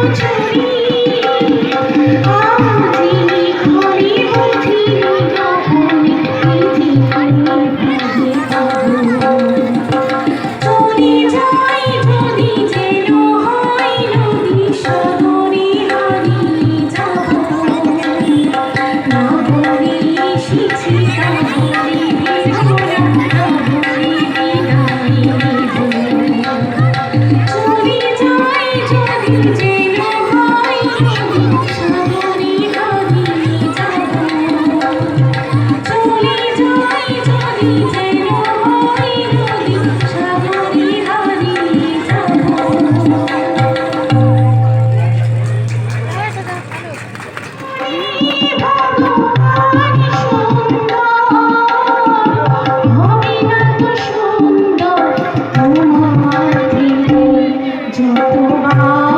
Don't you? Oh,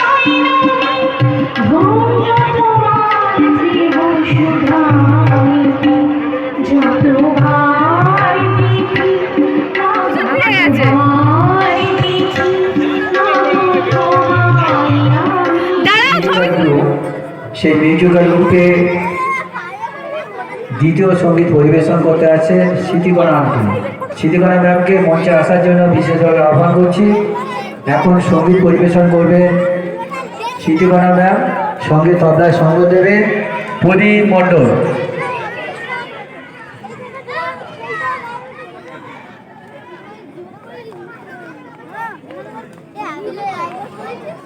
সেই musical গ্রুপে দ্বিতীয় সংগীত পরিবেশন করতে আছে স্মৃতিকণা আন্টি স্মৃতিকণা ম্যামকে মঞ্চে আসার জন্য বিশেষভাবে আহ্বান করছি। এখন সংগীত পরিবেশন করবে স্মৃতিকণা ম্যাম। সঙ্গে তবলায় সঙ্গ দেবে প্রদীপ মণ্ডল।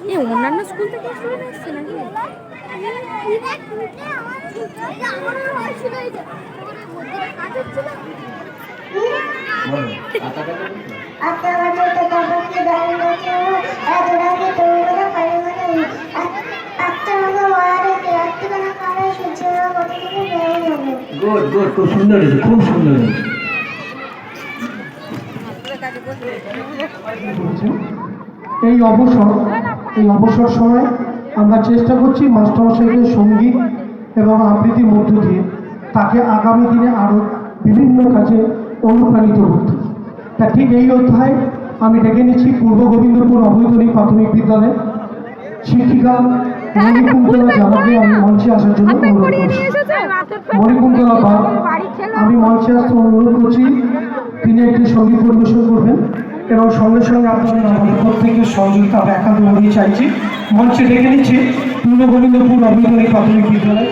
এই অন্যান্য স্কুল থেকে নাকি? আচ্ছা। গুড খুব সুন্দর হয়েছে, খুব সুন্দর এই অবসর এই অবসর সময় আমরা চেষ্টা করছি মাস্টারমশাইকে সংগীত এবং আবৃত্তির মধ্য দিয়ে তাকে আগামী দিনে আরও বিভিন্ন কাজে অনুপ্রাণিত করতে। তা ঠিক এই অধ্যায় আমি ডেকে নিচ্ছি পূর্ব গোবিন্দপুর অবৈতনিক প্রাথমিক বিদ্যালয়ে। শিক্ষিকা মণিকুন্তলা জানাকে আমি মঞ্চে আসার জন্য অনুরোধ করছি। মণিকুন্তলা বা আমি মঞ্চে আসতে অনুরোধ করছি। তিনি একটি সংগীত পরিবেশন করবেন। এবং সঙ্গে সঙ্গে আপনাদের আমাদের প্রত্যেকের সহযোগিতা আমরা একান্ত করিয়ে চাইছি। মঞ্চে ডেকে নিচ্ছি পূর্ব গোবিন্দপুর প্রাথমিক বিদ্যালয়।